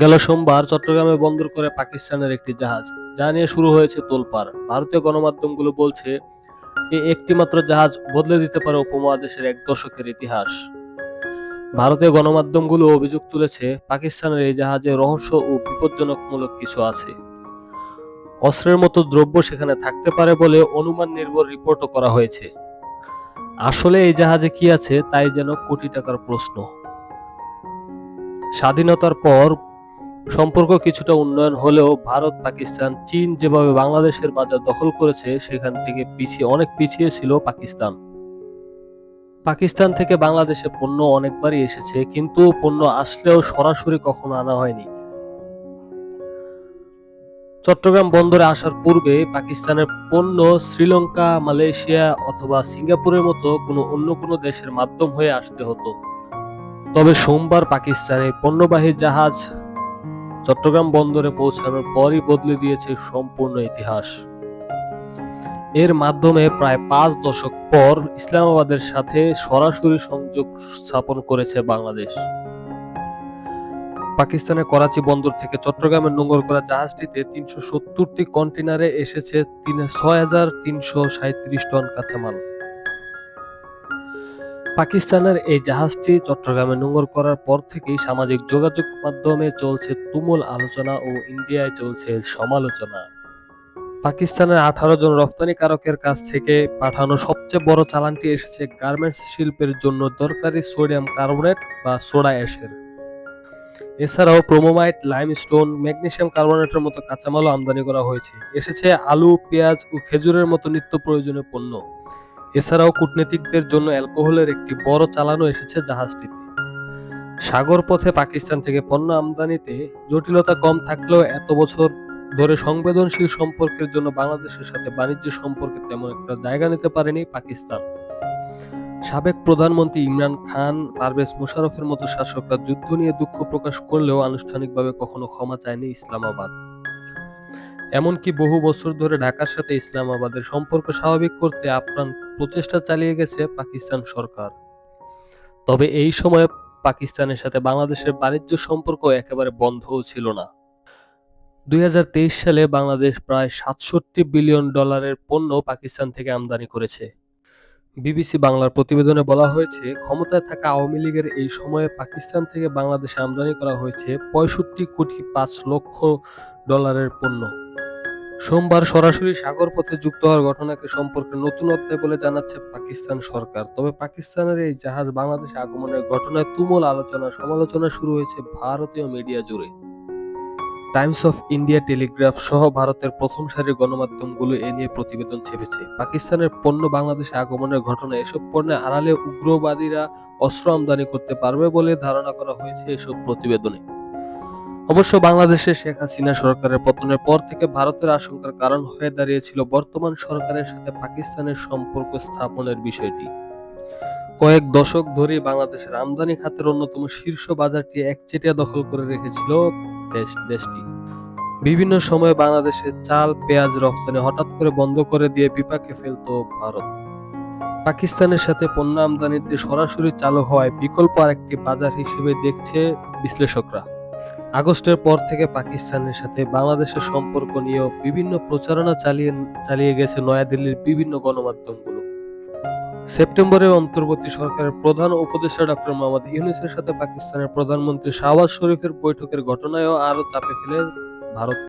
গেল সোমবার চট্টগ্রামে বন্দর করে পাকিস্তানের একটি জাহাজ। যা নিয়ে শুরু হয়েছে তোলপাড়। ভারতীয় গণমাধ্যমগুলো বলছে এই একটি মাত্র জাহাজ বদলে দিতে পারে উপমহাদেশের এক দশকের ইতিহাস। ভারতীয় গণমাধ্যমগুলো অভিযোগ তুলেছে, পাকিস্তানের এই জাহাজে রহস্য ও বিপজ্জনকমূলক কিছু আছে। অস্ত্রের মতো দ্রব্য সেখানে থাকতে পারে বলে অনুমান নির্ভর রিপোর্টও করা হয়েছে। আসলে এই জাহাজে কি আছে, তাই যেন কোটি টাকার প্রশ্ন। স্বাধীনতার পর সম্পর্ক কিছুটা উন্নয়ন হলেও ভারত, পাকিস্তান, চীন যেভাবে বাংলাদেশের বাজার দখল করেছে, সেখান থেকে পিছিয়ে, অনেক পিছিয়ে ছিল পাকিস্তান। পাকিস্তান থেকে বাংলাদেশে পণ্য অনেকবারই এসেছে, কিন্তু পণ্য আসলেও সরাসরি কখনো আনা হয়নি। চট্টগ্রাম বন্দরে আসার পূর্বে পাকিস্তানের পণ্য শ্রীলঙ্কা, মালয়েশিয়া অথবা সিঙ্গাপুরের মতো কোনো অন্য কোনো দেশের মাধ্যম হয়ে আসতে হতো। তবে সোমবার পাকিস্তানে পণ্যবাহী জাহাজ চট্টগ্রাম বন্দরে পৌঁছানোর পরই বদলে দিয়েছে সম্পূর্ণ ইতিহাস। এর মাধ্যমে প্রায় পাঁচ দশক পর ইসলামাবাদের সাথে সরাসরি সংযোগ স্থাপন করেছে বাংলাদেশ। পাকিস্তানের করাচি বন্দর থেকে চট্টগ্রামের নোঙর করা জাহাজটিতে তিনশো সত্তরটি কন্টেনারে এসেছে ছয় হাজার তিনশো সাঁত্রিশ টন কাঁচামাল। পাকিস্তানের এই জাহাজটি চট্টগ্রামে নোঙর করার পর থেকেই সামাজিক যোগাযোগ মাধ্যমে চলছে তুমুল আলোচনা ও ইন্ডিয়ায় চলছে সমালোচনা। পাকিস্তানের আঠারো জন রপ্তানিকারকের কাছ থেকে পাঠানো সবচেয়ে বড় চালানটি এসেছে গার্মেন্টস শিল্পের জন্য দরকারি সোডিয়াম কার্বনেট বা সোডা অ্যাশের। এছাড়াও ক্রোমোমাইট লাইমস্টোন ম্যাগনেশিয়াম কার্বনেটের মতো কাঁচামালও আমদানি করা হয়েছে। এসেছে আলু, পেঁয়াজ ও খেজুরের মতো নিত্য প্রয়োজনীয় পণ্য। এছাড়াও কূটনীতিকদের জন্য অ্যালকোহলের একটি বড় চালানও এসেছে জাহাজটিতে। সাগর পথে পাকিস্তান থেকে পণ্য আমদানিতে জটিলতা কম থাকলেও এত বছর ধরে সংবেদনশীল সম্পর্কের জন্য বাংলাদেশের সাথে বাণিজ্য সম্পর্কে তেমন একটা জায়গা নিতে পারেনি পাকিস্তান। সাবেক প্রধানমন্ত্রী ইমরান খান, পারভেজ মোশারফের মতো শাসকরা যুদ্ধ নিয়ে দুঃখ প্রকাশ করলেও আনুষ্ঠানিকভাবে কখনো ক্ষমা চায়নি ইসলামাবাদ। এমনকি বহু বছর ধরে ঢাকার সাথে ইসলামাবাদের সম্পর্ক স্বাভাবিক করতে আপ্রাণ প্রচেষ্টা চালিয়ে গেছে পাকিস্তান সরকার। তবে এই সময়ে পাকিস্তানের সাথে বাংলাদেশের বাণিজ্য সম্পর্ক একেবারে বন্ধও ছিল না। দুই হাজার তেইশ সালে বাংলাদেশ প্রায় সাতষট্টি বিলিয়ন ডলারের পণ্য পাকিস্তান থেকে আমদানি করেছে। বিবিসি বাংলার প্রতিবেদনে বলা হয়েছে, ক্ষমতায় থাকা আওয়ামী লীগের এই সময়ে পাকিস্তান থেকে বাংলাদেশে আমদানি করা হয়েছে পঁয়ষট্টি কোটি পাঁচ লক্ষ ডলারের পণ্য। সোমবার সরাসরি সাগর পথে যুক্ত হওয়ার ঘটনাকে সম্পর্কে নতুন অধ্যায় বলে জানাচ্ছে পাকিস্তান সরকার। তবে পাকিস্তানের এই জাহাজ বাংলাদেশে আগমনের ঘটনায় তুমুল আলোচনা, সমালোচনা শুরু হয়েছে ভারতীয় মিডিয়া জুড়ে। টাইমস অফ ইন্ডিয়া টেলিগ্রাফ সহ ভারতের প্রথম সারির গণমাধ্যমগুলো এ নিয়ে প্রতিবেদন ছেপেছে। পাকিস্তানের পণ্য বাংলাদেশে আগমনের ঘটনা এসব পণ্যের আড়ালে উগ্রবাদীরা অস্ত্র আমদানি করতে পারবে বলে ধারণা করা হয়েছে এসব প্রতিবেদনে। অবশ্য বাংলাদেশে শেখ হাসিনা সরকারের পতনের পর থেকে ভারতের আশঙ্কার কারণ হয়ে দাঁড়িয়েছিল বর্তমান সরকারের সাথে পাকিস্তানের সম্পর্ক স্থাপনের বিষয়টি। কয়েক দশক ধরে বাংলাদেশের আমদানি খাতের অন্যতম শীর্ষ বাজারটি একচেটিয়া দখল করে রেখেছিল দেশ, দেশটি। বিভিন্ন সময়ে বাংলাদেশে চাল, পেঁয়াজ রফতানি হঠাৎ করে বন্ধ করে দিয়ে বিপাকে ফেলতো ভারত। পাকিস্তানের সাথে পণ্য আমদানিতে সরাসরি চালু হওয়ায় বিকল্প আরেকটি বাজার হিসেবে দেখছে বিশ্লেষকরা। আগস্টের পর থেকে পাকিস্তানের সাথে বাংলাদেশের সম্পর্ক নিয়েও বিভিন্ন প্রচারণা চালিয়ে চালিয়ে গেছে নয়াদিল্লির বিভিন্ন গণমাধ্যমগুলো। সেপ্টেম্বরে অন্তর্বর্তী সরকারের প্রধান উপদেষ্টা ডক্টর মোহাম্মদ ইউনুসের সাথে পাকিস্তানের প্রধানমন্ত্রী শাহবাজ শরীফের বৈঠকের ঘটনায়ও আরও চাপে ফেলে ভারত।